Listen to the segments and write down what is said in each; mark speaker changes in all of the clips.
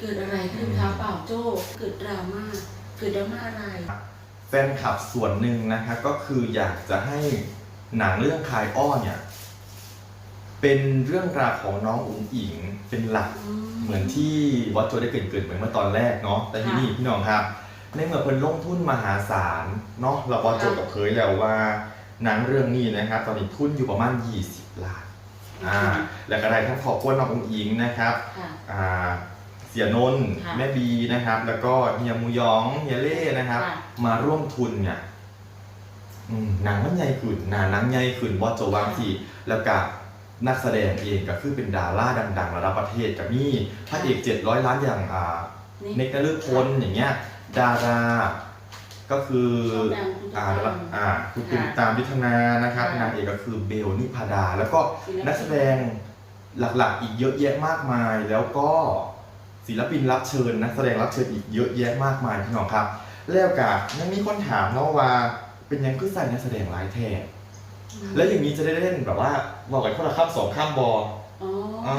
Speaker 1: เกิดอะไรขึ้นคะเปล่าโจ้เกิดดราม่าเกิดดราม่าอะไร
Speaker 2: แฟนคลับส่วนหนึ่งนะครับก็คืออยากจะให้หนังเรื่องคายอ้อเนี่ยเป็นเรื่องราวของน้องอุ๋งอิงเป็นหลักเหมือนที่วัดโจได้เกรินเกิดเหมือนเมื่อตอนแรกเนาะแต่ที่นี่พี่น้องครับ ในเมื่อเพิ่นลงทุนมหาศาลเนาะเราวัดโจกับเคยแล้วว่าหนังเรื่องนี้นะครับตอนนี้ทุนอยู่ประมาณ 20 ล้านอ่าแล้วก็ได้ทั้งขอบคุณน้องอุ๋งอิงนะครับ
Speaker 1: ค่ะ
Speaker 2: อ่า เสียนนท์
Speaker 1: ค่ะ
Speaker 2: แม่บีนะครับ แล้วก็เฮียมูยองเฮียเล่นะครับ
Speaker 1: ค่ะ
Speaker 2: มาร่วมทุนเนี่ยอืมหนังมันใหญ่ขึ้นหนาหนังใหญ่ขึ้นบอสโจวางทีแล้วก็นักแสดงเองก็คือเป็นดาราดัง ๆ ระดับประเทศกับนี่พระเอกเจ็ดร้อยล้านอย่างอ่า เนกนฤพลอย่างเงี้ยดาราก็คือ
Speaker 1: ช่องดังคุณ
Speaker 2: อ่า
Speaker 1: ตุ้มตาม
Speaker 2: อ่าคุณตุ้มตามยุทธนานะครับ
Speaker 1: ค่ะ
Speaker 2: นางเอกก็คือเบลนิพาดา แล้วก็นักแสดงหลักๆอีกเยอะแยะมากมาย แล้วก็ ศิลปินรับเชิญนักแสดงรับเชิญอีกเยอะแยะมากมายพี่น้องครับ แล้วกับยังมีคนถามเนาะว่าเป็นยังคือใส่นักแสดงหลายแท้แล้วอย่างนี้จะได้เล่นแบบว่าบอกกันคนละข้ามสองข้ามบอ
Speaker 1: อ๋ออ
Speaker 2: อ่า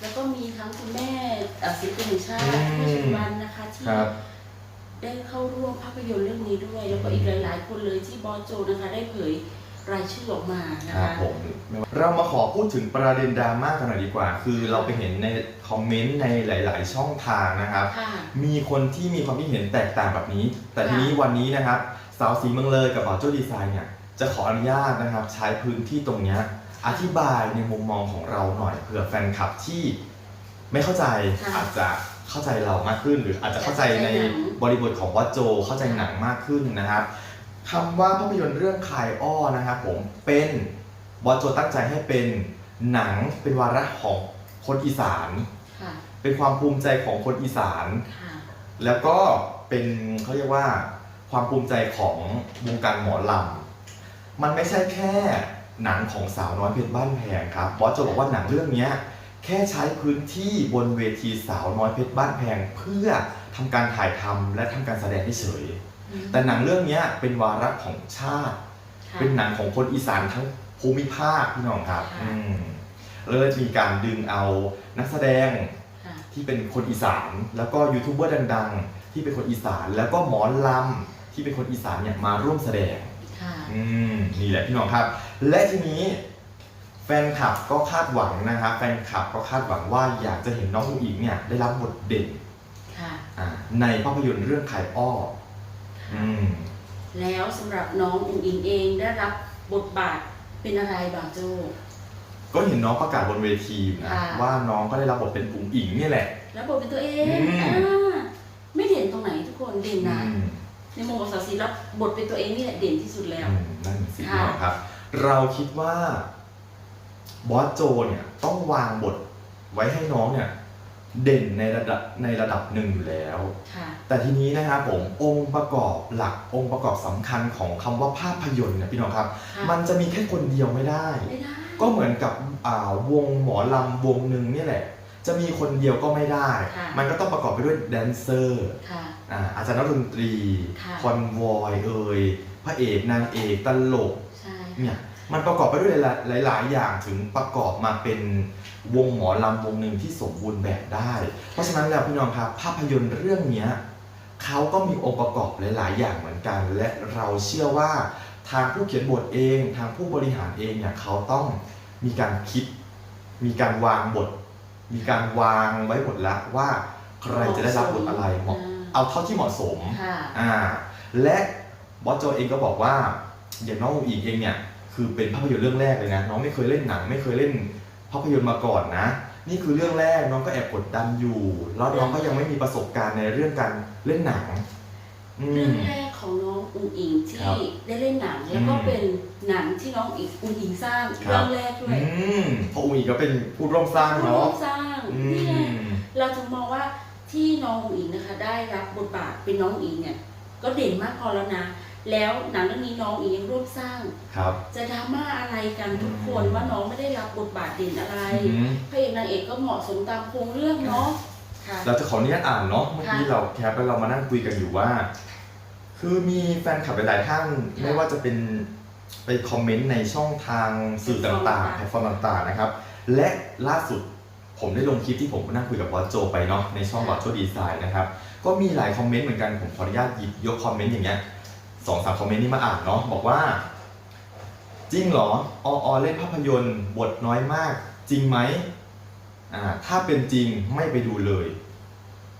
Speaker 1: แล้วก็มีทั้งคุณแม่เอ่อศิลปินแห่งชาติ
Speaker 2: อืม
Speaker 1: ผู้ชิวันนะคะที่
Speaker 2: ครับ
Speaker 1: ได้เข้าร่วมภาพยนตร์เรื่องนี้ด้วย แล้วก็อีกหลาย ๆ คนเลยที่บอสโจนะคะ ได้เผย รายชื่อออกมานะ
Speaker 2: ครั
Speaker 1: คะ
Speaker 2: บผมเรามาขอพูดถึงประเด็นดราม่ากันหน่อยดีกว่า คือเราไปเห็นในคอมเมนต์ในหลาย ๆ ช่องทางนะครับ
Speaker 1: ค่ะ
Speaker 2: มีคนที่มีความคิดเห็นแตกต่างแบบนี้ แต่
Speaker 1: ค่ะ
Speaker 2: ทีนี้วันนี้นะครับ สาวสีเมืองเลยกับหมอโจ้ดีไซน์เนี่ยจะขออนุญาตนะครับ ใช้พื้นที่ตรงเนี้ยอธิบายในมุมมองของเราหน่อยเผื่อแฟนคลับที่ไม่เข้าใจ
Speaker 1: ค่ะ
Speaker 2: อาจจะเข้าใจเรามากขึ้น หรืออาจจะเข้าใจใน
Speaker 1: เข้าใจหนัง
Speaker 2: บริบทของวัดโจเข้าใจหนังมากขึ้นนะครับ คำว่าภาพยนตร์เรื่องคายอ้อนะครับผมเป็นวัดโจตั้งใจให้เป็นหนังเป็นวาระของคนอีสาน
Speaker 1: ค่ะ
Speaker 2: เป็นความภูมิใจของคนอีสาน
Speaker 1: ค่ะ
Speaker 2: แล้วก็เป็นเขาเรียกว่าความภูมิใจของวงการหมอลำมันไม่ใช่แค่หนังของสาวน้อยเพชรบ้านแพงครับบอสจะบอกว่าหนังเรื่องเนี้ยแค่ใช้พื้นที่บนเวทีสาวน้อยเพชรบ้านแพง เพื่อทำการถ่ายทำและทำการแสดงเฉยๆ แต่หนังเรื่องเนี้ยเป็นวาระของชาติ
Speaker 1: ค่ะ
Speaker 2: เป็นหนังของคนอีสานทั้งภูมิภาคพี่น้องครับ
Speaker 1: ค่ะ
Speaker 2: อืมเลยมีการดึงเอานักแสดง
Speaker 1: ค่ะ
Speaker 2: ที่เป็นคนอีสาน แล้วก็ยูทูบเบอร์ดัง ๆ ที่เป็นคนอีสาน แล้วก็หมอลำที่เป็นคนอีสานเนี่ยมาร่วมแสดง
Speaker 1: ค่ะ
Speaker 2: อืมนี่แหละพี่น้องครับ และทีนี้แฟนคลับก็คาดหวังนะครับแฟนคลับก็คาดหวังว่าอยากจะเห็นน้องอุ๋งอิงเนี่ยได้รับบทเด่น
Speaker 1: ค่ะ
Speaker 2: อ่าในภาพยนตร์เรื่องไข่อ้ออืม
Speaker 1: แล้วสำหรับน้องอุ๋งอิงเองได้รับบทบาทเป็นอะไรบางโจ
Speaker 2: ก็เห็นน้องประกาศบนเวทีนะ
Speaker 1: ค่ะ
Speaker 2: ว่าน้องก็ได้รับบทเป็นอุ๋งอิงเนี่ยแหละ
Speaker 1: แล้วบทเป็นตัวเอง
Speaker 2: อืม
Speaker 1: อ่าไม่เด่นตรงไหนทุกคนเด่นนะ
Speaker 2: อืม
Speaker 1: ในมุมของสาวซีรับบทเป็นตัวเองนี่แหละเด่นที่สุดแล้ว
Speaker 2: อืมนั่นสิ
Speaker 1: ค่ะ
Speaker 2: พี่น้องครับ เราคิดว่าบอสโจเนี่ยต้องวางบทไว้ให้น้องเนี่ย เด่นในระดับในระดับหนึ่งอยู่แล้ว
Speaker 1: ค่ะ
Speaker 2: แต่ทีนี้นะครับผมองค์ประกอบหลักองค์ประกอบสำคัญของคำว่าภาพยนตร์เนี่ยพี่น้องครับ
Speaker 1: ค่ะ
Speaker 2: มันจะมีแค่คนเดียวไม่ได้
Speaker 1: ไม่ได้
Speaker 2: ก็เหมือนกับอ่าวงหมอลำวงหนึ่งเนี่ยแหละ จะมีคนเดียวก็ไม่ได้
Speaker 1: ค่ะ
Speaker 2: มันก็ต้องประกอบไปด้วยแดนเซอร์
Speaker 1: ค่ะ
Speaker 2: อ่าอาจารย์นักดนตรี
Speaker 1: ค่ะ
Speaker 2: คอนวอยเอ่ยพระเอกนางเอกตลก
Speaker 1: ใช่
Speaker 2: เนี่ยมันประกอบไปด้วยหลายหลายๆอย่างถึงประกอบมาเป็น วงหมอลำวงหนึ่งที่สมบูรณ์แบบได้ เพราะฉะนั้นแล้วพี่น้องครับภาพยนตร์เรื่องเนี้ยเขาก็มีองค์ประกอบหลาย ๆ อย่างเหมือนกัน และเราเชื่อว่าทางผู้เขียนบทเอง ทางผู้บริหารเองเนี่ยเขาต้องมีการคิด มีการวางบท มีการวางไว้หมดแล้วว่าใครจะได้รับบทอะไรเหมาะเอาเท่าที่เหมาะสม
Speaker 1: ค่ะ
Speaker 2: อ่าและบอสโจเองก็บอกว่าอย่างน้องอุ๋งอิงเองเนี่ยคือเป็นภาพยนตร์เรื่องแรกเลยนะน้องไม่เคยเล่นหนัง ไม่เคยเล่น ภาพยนตร์มาก่อนนะ นี่คือเรื่องแรกน้องก็แอบกดดันอยู่ แล้วน้องก็ยังไม่มีประสบการณ์ในเรื่องการเล่นหนังอื
Speaker 1: เรื่อ
Speaker 2: ม
Speaker 1: งแรกของน้องอุ๋งอิงที่
Speaker 2: ครับ
Speaker 1: ได้เล่นหนัง แล้วก็
Speaker 2: อืม
Speaker 1: เป็นหนังที่น้องอุ๋งอุ๋งอิงสร้าง
Speaker 2: ครับ
Speaker 1: เรื่องแรกด้วย
Speaker 2: อืมเพราะอุ๋งอิงก็เป็นผู้ร่วมสร้าง
Speaker 1: ผู้ร่
Speaker 2: เนาะ
Speaker 1: วมสร้าง
Speaker 2: อื
Speaker 1: นี่ไง
Speaker 2: ม
Speaker 1: เราจึงมองว่าที่น้องอุ๋งอิงนะคะ ได้รับบทบาทเป็นน้องอุ๋งอิงเนี่ยก็เด่นมากพอแล้วนะ แล้วหนังเรื่องนี้น้องอุ๋งอิงยังร่วมสร้าง
Speaker 2: ครับ
Speaker 1: จะดราม่าอะไรกันทุกคน
Speaker 2: อืม
Speaker 1: ว่าน้องไม่ได้รับบทบาทเด่นอะไร
Speaker 2: อืม
Speaker 1: พระเอกนางเอกก็เหมาะสมตามโครงเรื่องเนาะค่ะ
Speaker 2: เราจะขออนุญาตอ่านเนาะเมื่อกี้
Speaker 1: ค่ะ
Speaker 2: เราแคปแล้วเรามานั่งคุยกันอยู่ว่า คือมีแฟนคลับหลายๆท่าน
Speaker 1: ค่ะ
Speaker 2: ไม่ว่าจะเป็นไปคอมเมนต์ในช่องทางสื่อต่างๆแพลตฟอร์มต่างๆนะครับ และล่าสุดผมได้ลงคลิปที่ผมนั่งคุยกับบอสโจไปเนาะในช่องบอสโจดีไซน์นะครับ ก็มีหลายคอมเมนต์เหมือนกันผมขออนุญาตหยิบยกคอมเมนต์อย่างเงี้ย สองสามคอมเมนต์นี้มาอ่านเนาะบอกว่า จริงเหรอออเล่นภาพยนตร์บทน้อยมาก จริงไหมอ่าถ้าเป็นจริงไม่ไปดูเลย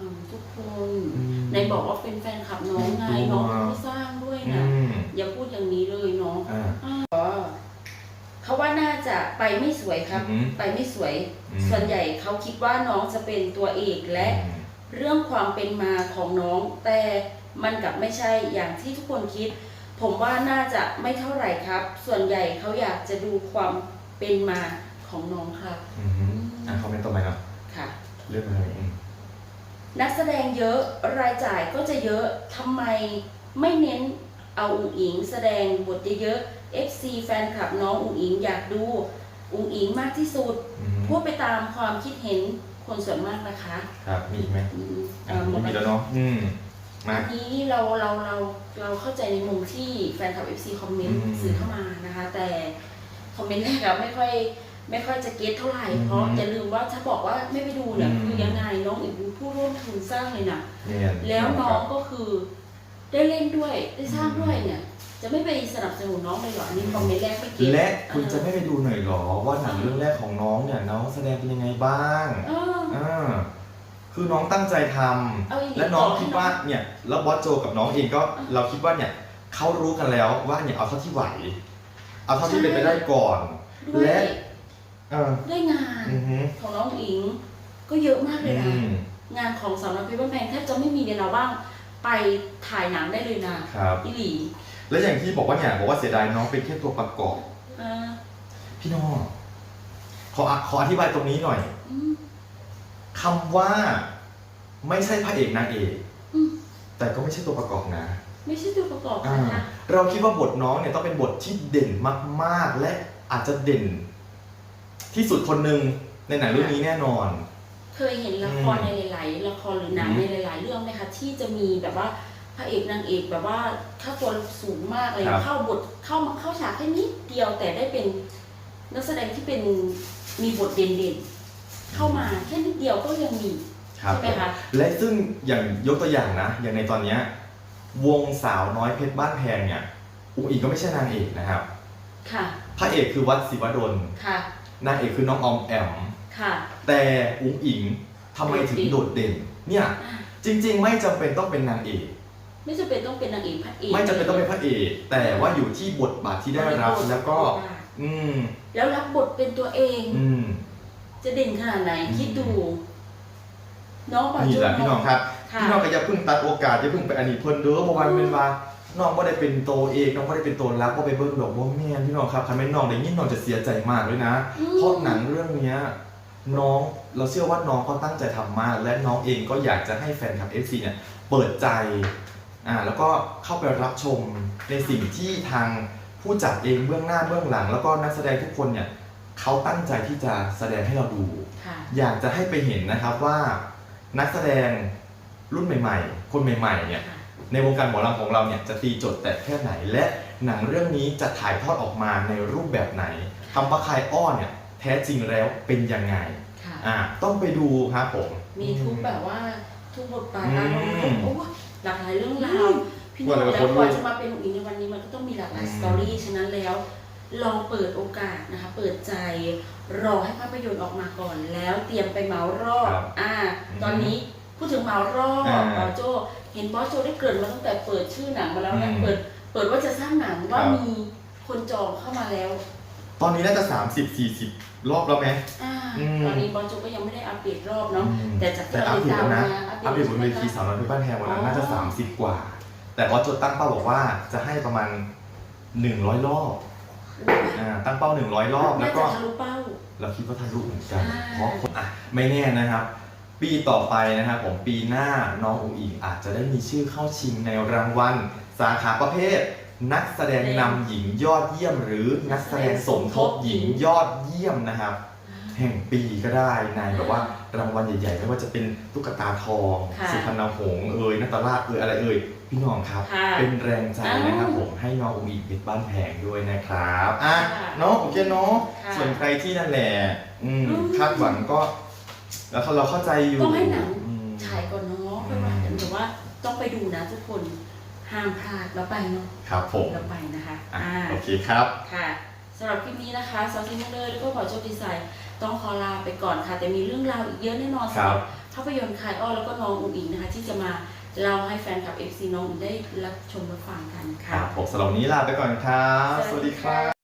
Speaker 1: อืมทุกคนในบอกว่าเป็นแฟนคลับน้องไง
Speaker 2: ตัว
Speaker 1: น้องเป็นผู้สร้างด้วย
Speaker 2: อื
Speaker 1: นะ
Speaker 2: ม
Speaker 1: อย่าพูดอย่างนี้เลยเนาะ
Speaker 2: อ่า
Speaker 1: อ๋อเขาว่าน่าจะไปไม่สวยครับ
Speaker 2: อือหือ
Speaker 1: ไปไม่สวย
Speaker 2: อืม
Speaker 1: ส่วนใหญ่เขาคิดว่าน้องจะเป็นตัวเอกและ
Speaker 2: อืม
Speaker 1: เรื่องความเป็นมาของน้อง แต่มันกลับไม่ใช่อย่างที่ทุกคนคิด ผมว่าน่าจะไม่เท่าไหร่ครับ ส่วนใหญ่เขาอยากจะดูความเป็นมาของน้องครับ
Speaker 2: อือหืออะคอมเมนต์ต่อไปเนาะ
Speaker 1: ค่ะ
Speaker 2: เรื่องอะไรอืม
Speaker 1: นักแสดงเยอะรายจ่ายก็จะเยอะทำไมไม่เน้นเอาอุ๋งอิง แสดงบทเยอะๆ FC แฟนคลับน้องอุ๋งอิงอยากดูอุ๋งอิงมากที่สุด
Speaker 2: อือหือ
Speaker 1: พูดไปตามความคิดเห็น คนส่วนมากนะคะ
Speaker 2: ครับ มีอีกไหม
Speaker 1: อืม
Speaker 2: อะ
Speaker 1: เอ่อหม
Speaker 2: ไม่
Speaker 1: ด
Speaker 2: มี
Speaker 1: แล้
Speaker 2: แล้ววเนาะอืมมา
Speaker 1: อันนี้เราเราเราเราเข้าใจในมุมที่แฟนคลับ FC คอมเมนต์
Speaker 2: อืม
Speaker 1: สื่อเข้ามานะคะ แต่คอมเมนต์แรกอะไม่ค่อยไม่ค่อยจะเก็ตเท่าไหร่เพราะ
Speaker 2: อืม
Speaker 1: อย่าลืมว่าถ้าบอกว่าไม่ไปดูเนี่ย
Speaker 2: อืม
Speaker 1: คือยังไงน้องอีกเป็นผู้ร่วมทุนสร้างเลยนะ
Speaker 2: เนี่ย
Speaker 1: แล้วน้อง
Speaker 2: ครับ
Speaker 1: ก็คือได้เล่นด้วยได้สร้างด้วยเนี่ย จะไม่ไปสนับสนุนน้องเลยเหรออันนี้คอมเมนต์แรกไม่เก็ต
Speaker 2: และคุณจะไม่ไปดูหน่อยเหรอ ว่าหนังเรื่องแรกของน้องเนี่ยน้องแสดงเป็นยังไงบ้าง
Speaker 1: เออ
Speaker 2: อ่าคือน้องตั้งใจท
Speaker 1: เอาอีำก
Speaker 2: และน้อง
Speaker 1: ต่อให้
Speaker 2: คิดว่าเนี่ยแล้วบอสโจกับน้องเองก็เราคิดว่าเนี่ยเขารู้กันแล้วว่าเนี่ยเอาเท่าที่ไหว เอาเท่าที่เป็นไปได้ก่อน
Speaker 1: ด้วย
Speaker 2: และ เออ
Speaker 1: ด้วยงาน
Speaker 2: อือฮึ
Speaker 1: ของน้องอิง ก็เยอะมากเลย
Speaker 2: อื
Speaker 1: นะ
Speaker 2: ม
Speaker 1: งานของสาวน้อยเพชรบ้านแพงแทบจะไม่มีในเราบ้าง ไปถ่ายหนังได้เลยนะครับ อีหลี
Speaker 2: และอย่างที่บอกว่าเนี่ยบอกว่าเสียดายน้องเป็นแค่ตัวประกอบ
Speaker 1: เออ
Speaker 2: พี่น้องขออะขออธิบายตรงนี้หน่อย
Speaker 1: อืม
Speaker 2: คำว่าไม่ใช่พระเอกนางเอก
Speaker 1: อืม
Speaker 2: แต่ก็ไม่ใช่ตัวประกอบนะ
Speaker 1: ไม่ใช่ตัวประกอบ
Speaker 2: อ่า
Speaker 1: นะคะ
Speaker 2: เราคิดว่าบทน้องเนี่ยต้องเป็นบทที่เด่นมากๆ และอาจจะเด่น ที่สุดคนหนึ่งในหนังเรื่องนี้แน่นอน
Speaker 1: เคยเห็นละคร
Speaker 2: อืม
Speaker 1: ในหลายๆละครหรือหนัง
Speaker 2: อืม
Speaker 1: ในหลาย ๆ เรื่องไหมคะที่จะมีแบบว่าพ ระเอกนางเอกแบบว่าค่าตัวสูงมากเลย
Speaker 2: ครับ
Speaker 1: เข้าบทเข้ามาเข้าฉากแค่นิดเดียวแต่ได้เป็นนักแสดงที่เป็นมีบทเด่นๆเข้ามาแค่นิดเดียวก็ยังมี
Speaker 2: ครับ
Speaker 1: ใช่ไหมคะ
Speaker 2: และซึ่งอย่างยกตัวอย่างนะ อย่างในตอนเนี้ยวงสาวน้อยเพชรบ้านแพงเนี่ยอุ้งอิงก็ไม่ใช่นางเอกนะครับ
Speaker 1: ค่ะ
Speaker 2: พระเอกคือวัดศิวดล
Speaker 1: ค่ะ
Speaker 2: นางเอกคือน้องออมแอม
Speaker 1: ค่ะ
Speaker 2: แต่อุ้งอิงทำไมถึงโดดเด่น เนี่ย จริง ๆ ไม่จำเป็นต้องเป็นนางเอก
Speaker 1: ไม่จำเป็นต้องเป็นนางเอกพระเอก
Speaker 2: ไม่จำเป็นต้องเป็นพระเอก แต่ว่าอยู่ที่บทบาทที่ได้รับแล้วก็ อืม
Speaker 1: แล้วรับบทเป็นตัวเอง
Speaker 2: อืม
Speaker 1: จะเด่นขนาดไหน
Speaker 2: อืม
Speaker 1: คิดดูน้องปัจ
Speaker 2: นี่
Speaker 1: จุ
Speaker 2: แห
Speaker 1: บั
Speaker 2: ละพี่น้องครับ
Speaker 1: ค่ะ
Speaker 2: พี่น้องก็อย่าเพิ่งตัดโอกาสอย่าเพิ่งไปอันนี้เพิ่นเด้อเพราะว่ามันเป็นว่าน้องก็ได้เป็นโตวเองน้องก็ได้เป็นตัวรักก็ไปเบิ่งดอกว่าแม่นพี่น้องครับคันแม่นน้องได้ยินน้องจะเสียใจมากเลยนะ
Speaker 1: อืม
Speaker 2: เพราะหนังเรื่องเนี้ยน้องเราเชื่อว่าน้องก็ตั้งใจทำมาก และน้องเองก็อยากจะให้แฟนคลับ FC เนี่ยเปิดใจ อ่าแล้วก็เข้าไปรับชมในสิ่งที่ทางผู้จัดเองเบื้องหน้าเบื้องหลัง แล้วก็นักแสดงทุกคนเนี่ยเขาตั้งใจที่จะแสดงให้เราดู
Speaker 1: ค่ะ
Speaker 2: อยากจะให้ไปเห็นนะครับว่านักแสดงรุ่นใหม่ ๆ คนใหม่ๆเนี่ยในวงการหมอลำของเราเนี่ยจะตีโจทย์แต่แค่ไหน และหนังเรื่องนี้จะถ่ายทอดออกมาในรูปแบบไหนคำว่าคายอ้อนเนี่ยแท้จริงแล้วเป็นยังไง
Speaker 1: ค่ะ
Speaker 2: อ่าต้องไปดูครับผม
Speaker 1: มีทุกแบบว่าทุกบทบาท
Speaker 2: อืม
Speaker 1: อารมณ์โอ้ หลากหลายเรื่องราวพี่น้อง
Speaker 2: ว่าแต่ละ
Speaker 1: แล้
Speaker 2: ค
Speaker 1: วนกว่า
Speaker 2: รู้
Speaker 1: จะมาเป็นอุ๋งอิงในวันนี้มันก็ต้องมีหลากหลาย
Speaker 2: อืม
Speaker 1: สตอรี่ฉะนั้นแล้วลองเปิดโอกาสนะคะ เปิดใจรอให้ภาพยนตร์ออกมาก่อน แล้วเตรียมไปเมาส์รอบ
Speaker 2: ครับ
Speaker 1: อ่า
Speaker 2: อืม
Speaker 1: ตอนนี้พูดถึงเมาส์รอบ
Speaker 2: อ่า
Speaker 1: บอสโจเห็นบอสโจได้เกริดมาตั้งแต่เปิดชื่อหนังมาแล้วนะ
Speaker 2: อืม
Speaker 1: เปิด เปิดว่าจะสร้างหนังว่า
Speaker 2: ครับ
Speaker 1: มีคนจองเข้ามาแล้ว
Speaker 2: ตอนนี้น่าจะ30 40รอบแล้วไหม
Speaker 1: อ่า
Speaker 2: อืม
Speaker 1: ตอนนี้บอสโจก็ยังไม่ได้อัปเดตรอบเนาะ
Speaker 2: อืม
Speaker 1: แต่จากที่
Speaker 2: แต่
Speaker 1: เรา
Speaker 2: อัป
Speaker 1: ติ
Speaker 2: เด
Speaker 1: ด
Speaker 2: ต
Speaker 1: ตาม
Speaker 2: แล้วนะ
Speaker 1: มา
Speaker 2: อัปเดตบนเวที
Speaker 1: ใช่ไหมคะ
Speaker 2: สาวน้อยเพชรบ้านแพงวันนั้นน่าจะ
Speaker 1: อ๋อ
Speaker 2: 30กว่า แต่ว่าโจตั้งเป้าบอกว่าจะให้ประมาณ100รอบอ่าตั้งเป้า100รอบแล้วก็
Speaker 1: น่าจะทะลุเป้า
Speaker 2: เราคิดว่าทะลุเหมือนกัน
Speaker 1: อ่า
Speaker 2: เพราะคนอะไม่แน่นะครับ ปีต่อไปนะครับผมปีหน้าน้องอุ๋งอิงอาจจะได้มีชื่อเข้าชิงในรางวัล สาขาประเภท นักแสดงนำหญิงยอดเยี่ยม หรือนักแสดงสมทบหญิงยอดเยี่ยมนะครับ แห่งปีก็ได้ในแบบว่ารางวัลใหญ่ๆไม่ว่าจะเป็นตุ๊กตาทอง
Speaker 1: ค่ะ
Speaker 2: สุพรรณหงส์เอ่ยนัตตาลาดเอ่ยอะไรเอ่ยพี่น้องครับ
Speaker 1: ค่ะ
Speaker 2: เป็นแรงใจนะครับ
Speaker 1: อ้าว
Speaker 2: ผมให้น้องอุ๋งอิงเพชรบ้านแพงด้วยนะครับอะ
Speaker 1: ค่ะ
Speaker 2: เนาะโอเคเนาะ
Speaker 1: ค่ะ
Speaker 2: ส่วนใครที่นั่นแหละอืม
Speaker 1: อืม
Speaker 2: คาดหวังก็ แล้วเราเข้าใจอยู่
Speaker 1: ต้องให้หนัง
Speaker 2: อืม
Speaker 1: ฉายก่อนเนาะค่อยว่ากันแต่ว่าต้องไปดูนะทุกคน ห้ามพลาดแล้วไปเนาะ
Speaker 2: ครับผม
Speaker 1: แล้วไปนะคะ
Speaker 2: อะ
Speaker 1: อ่า
Speaker 2: โอเคครับ
Speaker 1: ค่ะสำหรับคลิปนี้นะคะซอสซิมเลยแล้วก็ขอโชคดีไซน์ต้องขอลาไปก่อนค่ะ แต่มีเรื่องราวอีกเยอะแน่นอน
Speaker 2: ครั
Speaker 1: สำห
Speaker 2: บ
Speaker 1: รับภาพยนตร์คายอ้อแล้วก็น้องอุ๋งอิงนะคะ ที่จะมาเล่าให้แฟนคลับ FC น้องอุ๋งได้รับชมรับฟังกัน
Speaker 2: ค
Speaker 1: ค่ะ
Speaker 2: รับผมสำหรับวันนี้ลาไปก่อนครับ สวัสดีครับ